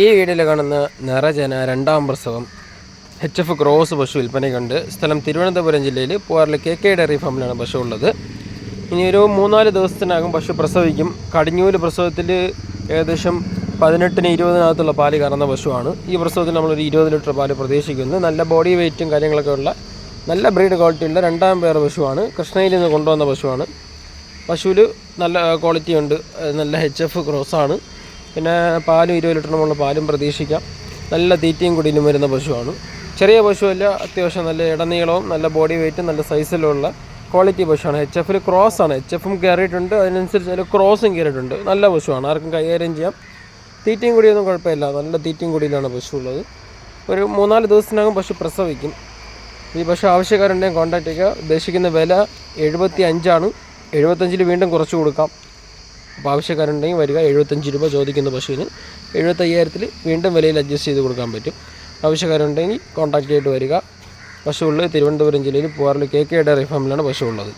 ഈ വീഡിയോയിൽ കാണുന്ന നിറജന രണ്ടാം പ്രസവം എച്ച് എഫ് ക്രോസ് പശു വിൽപ്പനയ്ക്കുണ്ട് സ്ഥലം തിരുവനന്തപുരം ജില്ലയിൽ പൂവാറിലെ കെ കെ ഡയറി ഫാമിലാണ് പശു ഉള്ളത്. ഇനി ഒരു മൂന്നാൽ ദിവസത്തിനകം പശു പ്രസവിക്കും. കടിഞ്ഞൂൽ പ്രസവത്തിൽ ഏകദേശം പതിനെട്ടിന് ഇരുപതിനകത്തുള്ള പാൽ കറന്ന പശുവാണ്. ഈ പ്രസവത്തിൽ നമ്മളൊരു ഇരുപത് ലിറ്റർ പാൽ പ്രതീക്ഷിക്കുന്നു. നല്ല ബോഡി വെയ്റ്റും കാര്യങ്ങളൊക്കെ ഉള്ള നല്ല ബ്രീഡ് ക്വാളിറ്റി ഉള്ള രണ്ടാം പേർ പശുവാണ്. കൃഷ്ണയിൽ നിന്ന് കൊണ്ടുവന്ന പശുവാണ്. പശുവിൽ നല്ല ക്വാളിറ്റി ഉണ്ട്. നല്ല എച്ച് എഫ് ക്രോസാണ് പിന്നെ പാലും ഇരുപത് ലിറ്ററിനുമുള്ള പാലും പ്രതീക്ഷിക്കാം. നല്ല തീറ്റയും കുടിയിലും വരുന്ന പശുവാണ്. ചെറിയ പശുവല്ല അത്യാവശ്യം നല്ല ഇടനീളവും നല്ല ബോഡി വെയിറ്റും നല്ല സൈസിലുള്ള ക്വാളിറ്റി പശുവാണ്. എച്ച് എഫിൽ ക്രോസ് ആണ്. എച്ച് എഫും കയറിയിട്ടുണ്ട്. അതിനനുസരിച്ച് അതിൽ ക്രോസും കയറിയിട്ടുണ്ട്. നല്ല പശുവാണ്. ആർക്കും കൈകാര്യം ചെയ്യാം. തീറ്റയും കുടിയൊന്നും കുഴപ്പമില്ല. നല്ല തീറ്റയും കുടിയിലാണ് പശു ഉള്ളത്. ഒരു മൂന്നാൽ ദിവസത്തിനകം പശു പ്രസവിക്കും. ഈ പശു ആവശ്യക്കാരുണ്ടെങ്കിൽ കോൺടാക്റ്റ് ചെയ്യുക. ഉദ്ദേശിക്കുന്ന വില എഴുപത്തി അഞ്ചാണ് എഴുപത്തഞ്ചിൽ വീണ്ടും കുറച്ച് കൊടുക്കാം. അപ്പോൾ ആവശ്യക്കാരുണ്ടെങ്കിൽ വരിക എഴുപത്തഞ്ച് രൂപ ചോദിക്കുന്ന പശുവിന് എഴുപത്തയ്യായിരത്തിൽ വീണ്ടും വിലയിൽ അഡ്ജസ്റ്റ് ചെയ്ത് കൊടുക്കാൻ പറ്റും. ആവശ്യക്കാരുണ്ടെങ്കിൽ കോൺടാക്റ്റ് ചെയ്തിട്ട് വരിക. പശു ഉള്ളത് തിരുവനന്തപുരം ജില്ലയിൽ പൂവാറിൽ കെ കെ ഡയറി ഫാമിലാണ് പശു ഉള്ളത്.